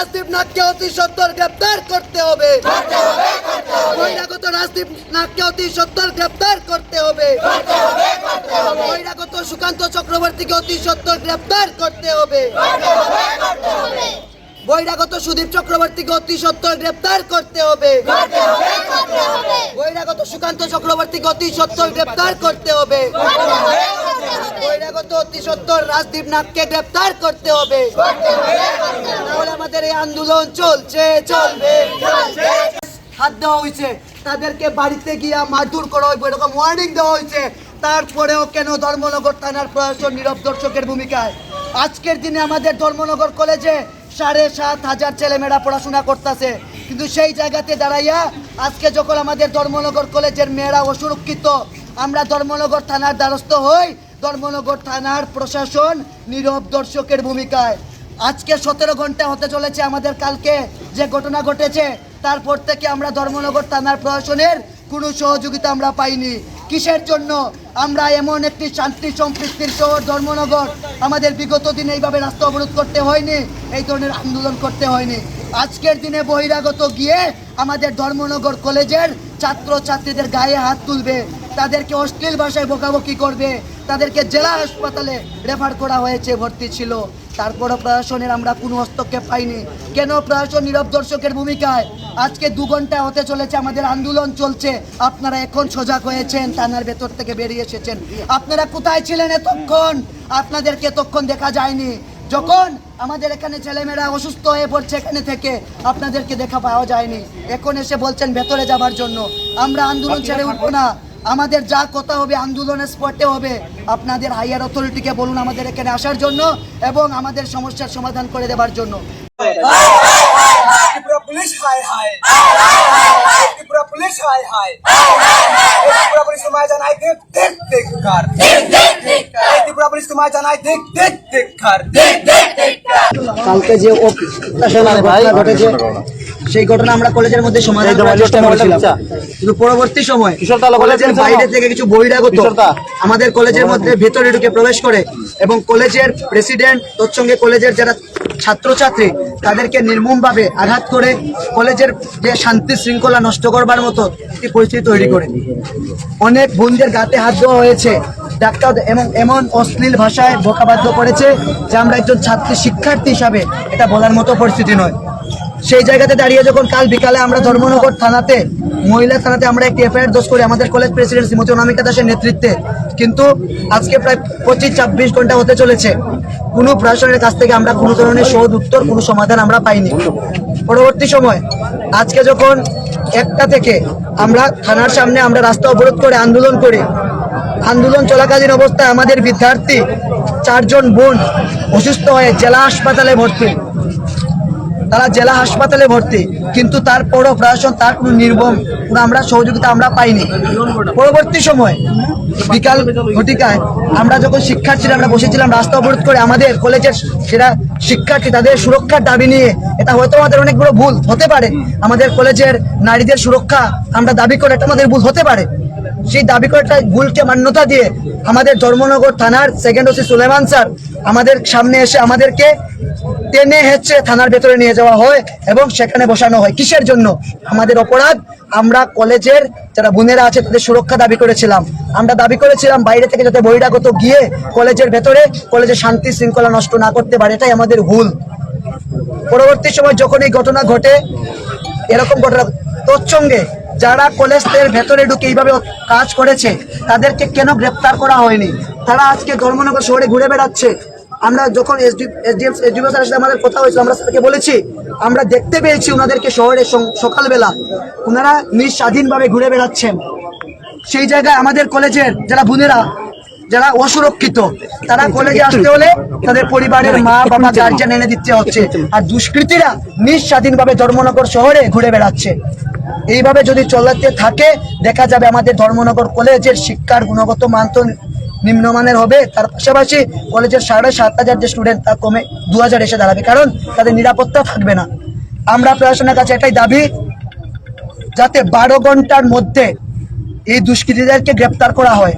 রাজদীপ নাথকে অতি সত্তর গ্রেপ্তার করতে হবে বহিরাগত রাজদীপ নাথকে অতি সত্তর গ্রেপ্তার করতে হবে বহিরাগত সুকান্ত চক্রবর্তীকে অতি সত্তর গ্রেপ্তার করতে হবে বহিরাগত সুদীপ চক্রবর্তীকে অতি সত্তর গ্রেপ্তার করতে হবে বহিরাগত সুকান্ত চক্রবর্তীকে অতি সত্তর গ্রেপ্তার করতে হবে বহিরাগত অতি সত্তর রাজদীপ নাথকে গ্রেপ্তার করতে হবে আমাদের এই আন্দোলন চলছে, চলবে হাত দেওয়া হয়েছে। তাদেরকে বাড়িতে গিয়া মারধর করা এরকম ওয়ার্নিং দেওয়া হয়েছে। তারপরেও কেন ধর্মনগর থানার প্রশাসন নীরব দর্শকের ভূমিকায়? আজকের দিনে আমাদের ধর্মনগর কলেজে সাড়ে সাত হাজার ছেলেমেয়েরা পড়াশোনা করতেছে। কিন্তু সেই জায়গাতে দাঁড়াইয়া আজকে যখন আমাদের ধর্মনগর কলেজের মেয়েরা অসুরক্ষিত, আমরা ধর্মনগর থানার দ্বারস্থ হই। ধর্মনগর থানার প্রশাসন নীরব দর্শকের ভূমিকায়। আজকে সতেরো ঘণ্টা হতে চলেছে আমাদের কালকে যে ঘটনা ঘটেছে, তারপর থেকে আমরা ধর্মনগর থানার প্রশাসনের কোনো সহযোগিতা আমরা পাইনি। কিসের জন্য? আমরা এমন একটি শান্তি সম্পৃক্তির শহর ধর্মনগর, আমাদের বিগত দিনে এইভাবে রাস্তা অবরোধ করতে হয়নি, এই ধরনের আন্দোলন করতে হয়নি। আজকের দিনে বহিরাগত গিয়ে আমাদের ধর্মনগর কলেজের ছাত্র ছাত্রীদের গায়ে হাত তুলবে, তাদেরকে অশ্লীল ভাষায় বকাবকি করবে তাদেরকে জেলা হাসপাতালে রেফার করা হয়েছে ভর্তি ছিল। তারপরও প্রশাসনের আমরা কোনো হস্তক্ষেপ পাইনি। কেন? প্রশাসন নীরব দর্শকের ভূমিকায়। আজকে দু ঘণ্টা হতে চলেছে আমাদের আন্দোলন চলছে। আপনারা এখন সজাগ হয়েছেন থানার ভেতর থেকে বেরিয়ে এসেছেন। আপনারা কোথায় ছিলেন এতক্ষণ? আপনাদেরকে এতক্ষণ দেখা যায়নি। যখন আমাদের এখানে ছেলেমেয়েরা অসুস্থ হয়ে পড়ছে এখানে থেকে আপনাদেরকে দেখা পাওয়া যায়নি। এখন এসে বলছেন ভেতরে যাবার জন্য। আমরা আন্দোলন ছেড়ে উঠবো না। আমাদের যা কথা হবে আন্দোলনের স্পটে হবে, আপনাদের হাইয়ার অথরিটিকে বলুন আমাদের এখানে আসার জন্য এবং আমাদের সমস্যার সমাধান করে দেবার জন্য। পুলিশ, হায় হায়। পুলিশ, হায় হায়। ত্রিপুরা পুলিশ তোমায় জানাই দেখ দেখ দেখ দেখ দেখ দেখ কালকে যে ঘটনা ঘটেছে সেই ঘটনা আমরা কলেজের মধ্যে সমাধান করার চেষ্টা করেছিলাম। কিন্তু পরবর্তী সময় কলেজের বাইরে থেকে কিছু বহিরাগত আমাদের কলেজের মধ্যে ভেতরে ঢুকে প্রবেশ করে এবং কলেজের প্রেসিডেন্ট তৎসঙ্গে কলেজের যারা ছাত্রছাত্রী তাদেরকে নির্মমভাবে আঘাত করে কলেজের যে শান্তি শৃঙ্খলা নষ্ট করবার মতো একটি পরিস্থিতি তৈরি করে। অনেক বোনদের গাতে হাত দেওয়া হয়েছে। ডাক্তার এবং এমন অশ্লীল ভাষায় বোকাবাধ্য করেছে যে আমরা একজন ছাত্রী শিক্ষার্থী হিসাবে এটা বলার মতো পরিস্থিতি নয়। সেই জায়গাতে দাঁড়িয়ে যখন কাল বিকালে আমরা ধর্মনগর থানাতে, মহিলা থানাতে আমরা একটি এফআইআর দোষ করি, আমাদের কলেজ প্রেসিডেন্ট শ্রীমতী অনামিকা দাসের নেতৃত্বে। কিন্তু আজকে প্রায় পঁচিশ, ছাব্বিশ ঘণ্টা হতে চলেছে। কোনো প্রশাসনের কাছ থেকে আমরা কোনো ধরনের সহজ উত্তর, কোনো সমাধান আমরা পাইনি। পরবর্তী সময়, আজকে যখন একটা থেকে আমরা থানার সামনে আমরা রাস্তা অবরোধ করে আন্দোলন করি আন্দোলন চলাকালীন অবস্থায় আমাদের বিদ্যার্থী চারজন বোন অসুস্থ হয়ে জেলা হাসপাতালে ভর্তি। তারা জেলা হাসপাতালে ভর্তি, কিন্তু তারপরও প্রশাসন তার কোনো নির্মম, কোনো আমরা সহযোগিতা আমরা পাইনি। পরবর্তী সময়, বিকাল ঘটিকায় আমরা যখন শিক্ষার্থীরা আমরা বসেছিলাম রাস্তা অবরোধ করে আমাদের কলেজের সেরা শিক্ষার্থী তাদের সুরক্ষার দাবি নিয়ে, এটা হয়তো আমাদের অনেক বড় ভুল হতে পারে। আমাদের কলেজের নারীদের সুরক্ষা আমরা দাবি করে, এটা আমাদের ভুল হতে পারে। সেই দাবি করাটা ভুলকে মান্যতা দিয়ে আমাদের ধর্মনগর থানার সেকেন্ড ওসি সুলেমান স্যার আমাদের সামনে এসে আমাদেরকে টেনে হেঁচড়ে থানার ভেতরে নিয়ে যাওয়া হয় এবং সেখানে বসানো হয়। কিসের জন্য? আমাদের অপরাধ। আমরা কলেজের যারা বোনেরা আছে তাদের সুরক্ষা দাবি করেছিলাম। আমরা দাবি করেছিলাম বাইরে থেকে যাতে বহিরাগত গিয়ে কলেজের ভেতরে কলেজের শান্তি শৃঙ্খলা নষ্ট না করতে পারে, এটাই আমাদের ভুল। পরবর্তী সময় যখন এই ঘটনা ঘটে, এরকম ঘটনা, তৎসঙ্গে যারা কলেজের ভেতরে ঢুকে এইভাবে কাজ করেছে তাদেরকে কেন গ্রেপ্তার করা হয়নি? তারা আজকে ধর্মনগর শহরে ঘুরে বেড়াচ্ছে। আমরা যখন এসডি এসডিএম এসডিও স্যারের সাথে আমাদের কথা হয়েছিল আমরা স্যারকে বলেছি আমরা দেখতে পেয়েছি ওনাদেরকে শহরে সকালবেলা। ওনারা নিজ স্বাধীনভাবে ঘুরে বেড়াচ্ছেন। সেই জায়গায় আমাদের কলেজের যারা বোনেরা যারা অসুরক্ষিত তারা কলেজে আসতে হলে তাদের পরিবারের মা বাবা গার্জিয়ান এনে দিতে হচ্ছে। আর দুষ্কৃতীরা নিজ স্বাধীনভাবে ধর্মনগর শহরে ঘুরে বেড়াচ্ছে। এইভাবে যদি চলাতে থাকে, দেখা যাবে আমাদের ধর্মনগর কলেজের শিক্ষার গুণগত মান তো নিম্নমানের হবে। তার পাশাপাশি কলেজের সাড়ে সাত হাজার যে স্টুডেন্ট তা কমে দু হাজার এসে দাঁড়াবে, কারণ তাদের নিরাপত্তা থাকবে না। আমরা প্রশাসনের কাছে এটাই দাবি, যাতে বারো ঘণ্টার মধ্যে এই দুষ্কৃতীদেরকে গ্রেপ্তার করা হয়।